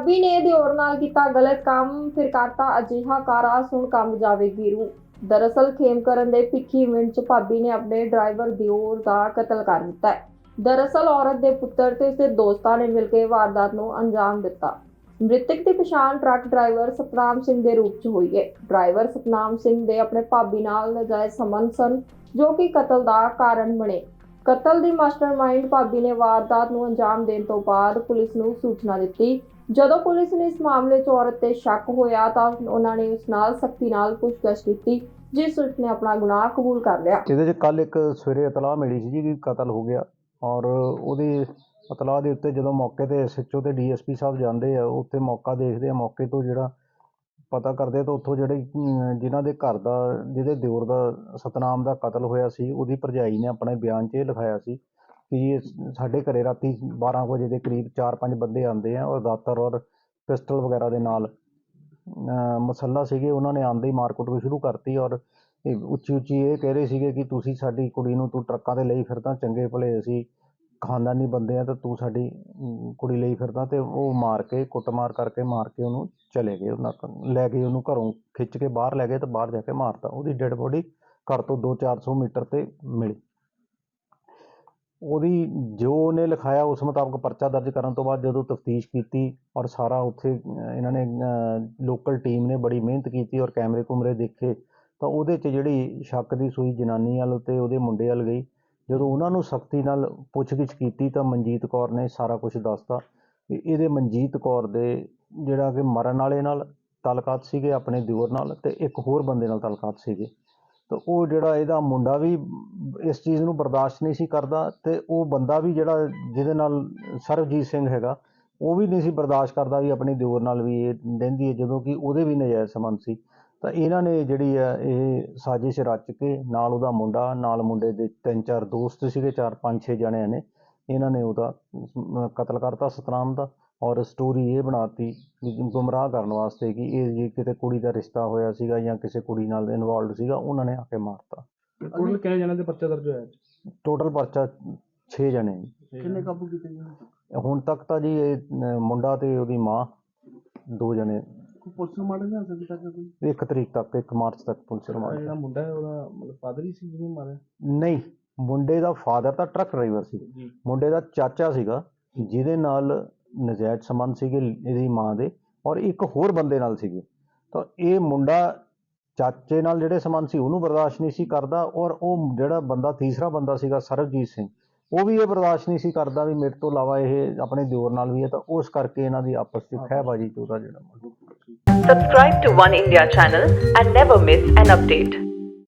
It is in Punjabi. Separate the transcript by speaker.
Speaker 1: ਭਾਬੀ ਨੇ ਦਿਓਰ ਨਾਲ ਕੀਤਾ ਗਲਤ ਕੰਮ, ਫਿਰ ਕਰਤਾ ਅਜਿਹਾ ਕਾਰਾ ਸੁਣ ਕੰਮ ਜਾਵੇਗੀ ਰੂ ਦਰਅਸਲ ਖੇਮਕਰਨ ਦੇ ਭਿੱਖੀ ਮਿੰਟ ਚ ਭਾਬੀ ਨੇ ਆਪਣੇ ਡਰਾਈਵਰ ਦਿਓਰ ਦਾ ਕਤਲ ਕਰ ਦਿੱਤਾ। ਹੈ ਦਰਅਸਲ ਔਰਤ ਦੇ ਪੁੱਤਰ ਤੇ ਉਸਦੇ ਦੋਸਤਾਂ ਨੇ ਮਿਲ ਕੇ ਵਾਰਦਾਤ ਨੂੰ ਅੰਜਾਮ ਦਿੱਤਾ। ਮ੍ਰਿਤਕ ਦੀ ਪਛਾਣ ਟਰੱਕ ਡਰਾਈਵਰ ਸਤਨਾਮ ਸਿੰਘ ਦੇ ਰੂਪ 'ਚ ਹੋਈ ਹੈ। ਡਰਾਈਵਰ ਸਤਨਾਮ ਸਿੰਘ ਦੇ ਆਪਣੇ ਭਾਬੀ ਨਾਲ ਨਜਾਇਜ਼ ਸੰਬੰਧ ਸਨ, ਜੋ ਕਿ ਕਤਲ ਦਾ ਕਾਰਨ ਬਣੇ। ਕਤਲ ਦੀ ਮਾਸਟਰਮਾਈਂਡ ਭਾਬੀ ਨੇ ਵਾਰਦਾਤ ਨੂੰ ਅੰਜਾਮ ਦੇਣ ਤੋਂ ਬਾਅਦ ਪੁਲਿਸ ਨੂੰ ਸੂਚਨਾ ਦਿੱਤੀ ਜਦੋਂ ਪੁਲਿਸ ਨੇ ਇਸ ਮਾਮਲੇ 'ਚ ਔਰਤ ਤੇ ਸ਼ੱਕ ਹੋਇਆ ਤਾਂ ਉਹਨਾਂ ਨੇ ਉਸ ਨਾਲ ਸਖਤੀ ਨਾਲ ਪੁੱਛਗਿੱਛ ਕੀਤੀ ਜਿਸ ਉਸ ਆਪਣਾ ਗੁਨਾਹ ਕਬੂਲ ਕਰ ਲਿਆ।
Speaker 2: ਇਹਦੇ 'ਚ ਕੱਲ ਇੱਕ ਸਵੇਰੇ ਇਤਲਾਹ ਮਿਲੀ ਸੀ ਜੀ ਕਿ ਕਤਲ ਹੋ ਗਿਆ ਔਰ ਉਹਦੀ ਇਤਲਾਹ ਦੇ ਉੱਤੇ ਜਦੋਂ ਮੌਕੇ ਤੇ ਐਸਐਚਓ ਤੇ ਡੀਐਸਪੀ ਸਾਹਿਬ ਜਾਂਦੇ ਆ ਉੱਥੇ ਮੌਕਾ ਦੇਖਦੇ ਆ ਮੌਕੇ ਤੋਂ ਜਿਹੜਾ ਪਤਾ ਕਰਦੇ ਤਾਂ ਉੱਥੋਂ ਜਿਹੜੇ ਅਮ, ਜਿਨ੍ਹਾਂ ਦੇ ਘਰ ਦਾ ਜਿਹਦੇ ਦਿਓਰ ਦਾ ਸਤਨਾਮ ਦਾ ਕਤਲ ਹੋਇਆ ਸੀ ਉਹਦੀ ਭਰਜਾਈ ਨੇ ਆਪਣੇ ਬਿਆਨ 'ਚ ਇਹ ਲਿਖਾਇਆ ਸੀ ਕਿ ਜੀ ਸਾਡੇ ਘਰੇ ਰਾਤੀ 12 ਵਜੇ ਦੇ ਕਰੀਬ 4-5 ਬੰਦੇ ਆਉਂਦੇ ਆ ਔਰ ਦਾਤਰ ਔਰ ਪਿਸਟਲ ਵਗੈਰਾ ਦੇ ਨਾਲ। ਅ, ਮਸੱਲਾ ਸੀਗੇ ਉਹਨਾਂ ਨੇ ਆਉਂਦੇ ਹੀ ਮਾਰਕੁੱਟ ਵੀ ਸ਼ੁਰੂ ਕਰਤੀ ਔਰ ਇਹ ਉੱਚੀ ਉੱਚੀ ਇਹ ਕਹਿ ਰਹੇ ਸੀਗੇ ਕਿ ਤੁਸੀਂ ਸਾਡੀ ਕੁੜੀ ਨੂੰ ਤੂੰ ਟਰੱਕਾਂ ਤੇ ਲਈ ਫਿਰਦਾ ਚੰਗੇ ਭਲੇ ਅਸੀਂ ਖਾਨਦਾਨੀ ਬੰਦੇ ਆ ਤਾਂ ਤੂੰ ਸਾਡੀ ਕੁੜੀ ਲਈ ਫਿਰਦਾ ਤੇ ਉਹ ਮਾਰ ਕੇ ਕੁੱਟਮਾਰ ਕਰਕੇ ਮਾਰ ਕੇ ਉਹਨੂੰ ਚਲੇ ਗਏ। ਉਹਨਾਂ ਲੈ ਗਏ ਉਹਨੂੰ ਘਰੋਂ ਖਿੱਚ ਕੇ ਬਾਹਰ ਲੈ ਗਏ ਤੇ ਬਾਹਰ ਜਾ ਕੇ ਮਾਰਤਾ। ਉਹਦੀ ਡੈੱਡ ਬੋਡੀ ਘਰ ਤੋਂ 2-400 ਮੀਟਰ ਤੇ ਮਿਲੀ। ਉਹਦੀ ਜੋ ਉਹਨੇ ਲਿਖਾਇਆ ਉਸ ਮੁਤਾਬਕ ਪਰਚਾ ਦਰਜ ਕਰਨ ਤੋਂ ਬਾਅਦ ਜਦੋਂ ਤਫਤੀਸ਼ ਕੀਤੀ ਔਰ ਸਾਰਾ ਉੱਥੇ ਇਹਨਾਂ ਨੇ ਲੋਕਲ ਟੀਮ ਨੇ ਬੜੀ ਮਿਹਨਤ ਕੀਤੀ ਔਰ ਕੈਮਰੇ ਕੁਮਰੇ ਦੇਖੇ, ਤਾਂ ਉਹਦੇ 'ਚ ਜਿਹੜੀ ਸ਼ੱਕ ਦੀ ਸੂਈ ਜਨਾਨੀ ਵੱਲ ਅਤੇ ਉਹਦੇ ਮੁੰਡੇ ਵੱਲ ਗਈ। ਜਦੋਂ ਉਹਨਾਂ ਨੂੰ ਸਖਤੀ ਨਾਲ ਪੁੱਛਗਿੱਛ ਕੀਤੀ ਤਾਂ ਮਨਜੀਤ ਕੌਰ ਨੇ ਸਾਰਾ ਕੁਝ ਦੱਸਤਾ ਵੀ ਇਹਦੇ ਮਨਜੀਤ ਕੌਰ ਦੇ ਜਿਹੜਾ ਕਿ ਮਰਨ ਵਾਲੇ ਨਾਲ ਤਲਕਾਤ ਸੀਗੇ, ਆਪਣੇ ਦਿਓਰ ਨਾਲ ਅਤੇ ਇੱਕ ਹੋਰ ਬੰਦੇ ਨਾਲ ਤਾਲੁਕਾਤ ਸੀਗੇ। ਤਾਂ ਉਹ ਜਿਹੜਾ ਇਹਦਾ ਮੁੰਡਾ ਵੀ ਇਸ ਚੀਜ਼ ਨੂੰ ਬਰਦਾਸ਼ਤ ਨਹੀਂ ਸੀ ਕਰਦਾ ਤੇ ਉਹ ਬੰਦਾ ਵੀ ਜਿਹੜਾ ਜਿਹਦੇ ਨਾਲ ਸਰਬਜੀਤ ਸਿੰਘ ਹੈਗਾ, ਉਹ ਵੀ ਨਹੀਂ ਸੀ ਬਰਦਾਸ਼ਤ ਕਰਦਾ ਵੀ ਆਪਣੀ ਦਿਓਰ ਨਾਲ ਵੀ ਇਹ ਰਹਿੰਦੀ ਹੈ, ਜਦੋਂ ਕਿ ਉਹਦੇ ਵੀ ਨਜਾਇਜ਼ ਸੰਬੰਧ ਸੀ। ਤਾਂ ਇਹਨਾਂ ਨੇ ਜਿਹੜੀ ਹੈ ਇਹ ਸਾਜ਼ਿਸ਼ ਰਚ ਕੇ ਨਾਲ ਉਹਦਾ ਮੁੰਡਾ, ਨਾਲ ਮੁੰਡੇ ਦੇ ਤਿੰਨ ਚਾਰ ਦੋਸਤ ਸੀਗੇ, ਚਾਰ ਪੰਜ ਛੇ ਜਣਿਆਂ ਨੇ ਇਹਨਾਂ ਨੇ ਉਹਦਾ ਕਤਲ ਕਰਤਾ ਸਤਨਾਮ ਦਾ ਔਰ ਸਟੋਰੀ ਇਹ ਬਣਾਤੀ ਗੁੰਮਰਾਹ ਕਰਨ ਵਾਸਤੇ ਕਿ ਇਹ ਜੇ ਕਿਤੇ ਕੁੜੀ ਦਾ ਰਿਸ਼ਤਾ ਹੋਇਆ ਸੀਗਾ ਜਾਂ ਕਿਸੇ ਕੁੜੀ ਨਾਲ ਇਨਵੋਲਡ ਸੀਗਾ ਉਹਨਾਂ ਨੇ ਆ ਕੇ ਮਾਰਤਾ।
Speaker 3: ਟੋਟਲ ਕਿੰਨੇ ਜਣਾਂ ਦੇ ਪਰਚਾ ਦਰਜ ਹੋਇਆ
Speaker 2: ਟੋਟਲ ਪਰਚਾ 6 ਜਣੇ ਜੀ।
Speaker 3: ਕਿੰਨੇ ਕਾਬੂ ਕੀਤੇ ਗਏ
Speaker 2: ਹੁਣ ਤੱਕ? ਤਾਂ ਜੀ ਇਹ ਮੁੰਡਾ ਤੇ ਉਹਦੀ ਮਾਂ ਦੋ ਜਣੇ।
Speaker 3: ਕੋਈ ਪੁਲਿਸ ਰਿਮਾਂਡ ਨਹੀਂ ਹਾਸਲ ਕੀਤਾ ਕੋਈ?
Speaker 2: ਇੱਕ ਤਰੀਕ ਤੱਕ 1 ਮਾਰਚ ਤੱਕ ਪੁਲਿਸ ਰਿਮਾਂਡ
Speaker 3: ਜਿਹੜਾ ਮੁੰਡਾ ਹੈ ਉਹਦਾ ਮਤਲਬ ਫਾਦਰ ਹੀ ਸੀ ਜਿਹਨੇ ਮਾਰਿਆ?
Speaker 2: ਨਹੀਂ ਮੁੰਡੇ ਦਾ ਫਾਦਰ ਤਾਂ ਟਰੱਕ ਡਰਾਈਵਰ ਸੀ।
Speaker 3: ਜੀ।
Speaker 2: ਮੁੰਡੇ ਦਾ ਚਾਚਾ ਸੀਗਾ ਜਿਹਦੇ ਨਾਲ ਨਜਾਇਜ਼ ਸੰਬੰਧ ਸੀਗੇ ਇਹਦੀ ਮਾਂ ਦੇ ਔਰ ਇੱਕ ਹੋਰ ਬੰਦੇ ਨਾਲ ਸੀਗੇ। ਤਾਂ ਇਹ ਮੁੰਡਾ ਚਾਚੇ ਨਾਲ ਜਿਹੜੇ ਸੰਬੰਧ ਸੀ ਉਹਨੂੰ ਬਰਦਾਸ਼ਤ ਨਹੀਂ ਸੀ ਕਰਦਾ ਔਰ ਉਹ ਜਿਹੜਾ ਬੰਦਾ ਤੀਸਰਾ ਬੰਦਾ ਸੀਗਾ ਸਰਬਜੀਤ ਸਿੰਘ ਉਹ ਵੀ ਇਹ ਬਰਦਾਸ਼ਤ ਨਹੀਂ ਸੀ ਕਰਦਾ ਵੀ ਮੇਰੇ ਤੋਂ ਇਲਾਵਾ ਇਹ ਆਪਣੇ ਦਿਓਰ ਨਾਲ ਵੀ ਹੈ ਤਾਂ ਉਸ ਕਰਕੇ ਇਹਨਾਂ ਦੀ ਆਪਸ ਵਿੱਚ ਖਹਿਬਾਜੀ ਚ ਉਹਦਾ ਜਿਹੜਾ
Speaker 4: Subscribe to One India channel and never miss an update.